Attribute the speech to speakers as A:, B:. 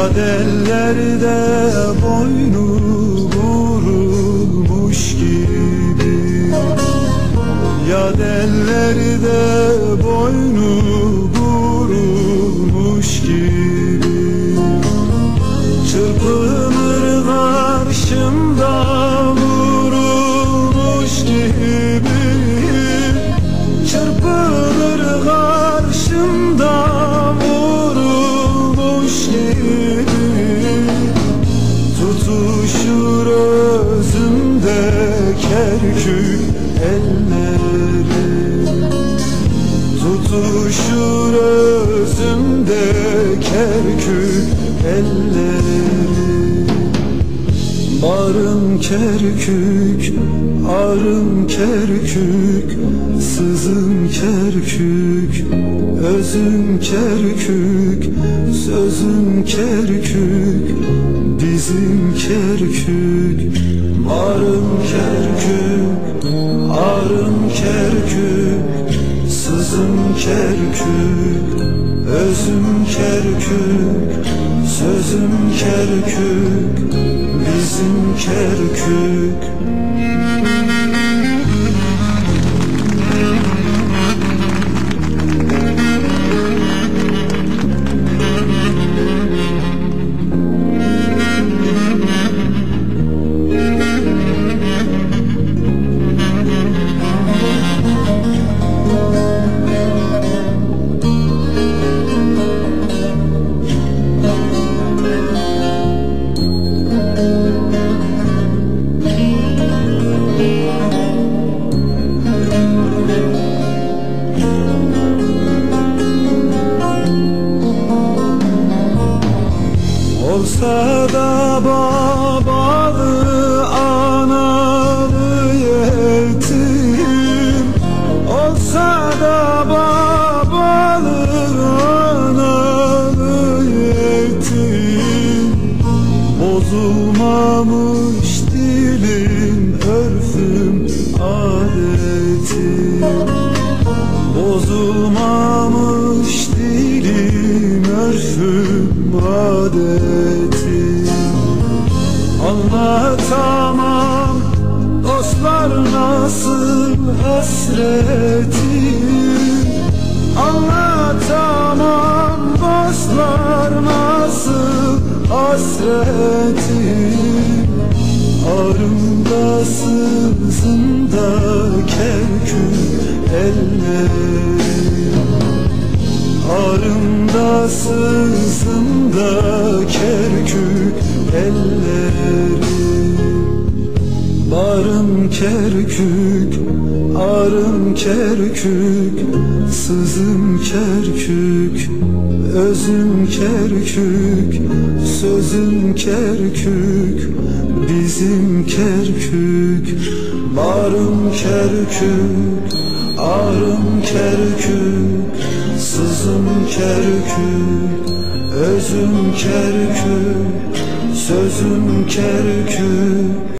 A: Ya dellerde boynu vurulmuş gibi. Ya dellerde boynu vurulmuş gibi. Çırpınır Tutuşur özümde kerkük elleri Tutuşur özümde kerkük elleri Barım kerkük, arım kerkük Sızım kerkük, özüm kerkük Sözüm kerkük, bizim kerkük Barım kerkük, arım kerkük Sızım kerkük, özüm kerkük Sözüm kerkük, bizim kerkük örfüm adetim Anlatamam dostlar nasıl hasretim Anlatamam dostlar nasıl hasretim Arımda sızında kerkük ellerim Arımda sızında kerkük ellerim Barım kerkük, arım kerkük Sızım kerkük, özüm kerkük Sözüm kerkük, bizim kerkük. Barım kerkük, arım kerkük Kerkük, özüm kerkük Sözüm kerkük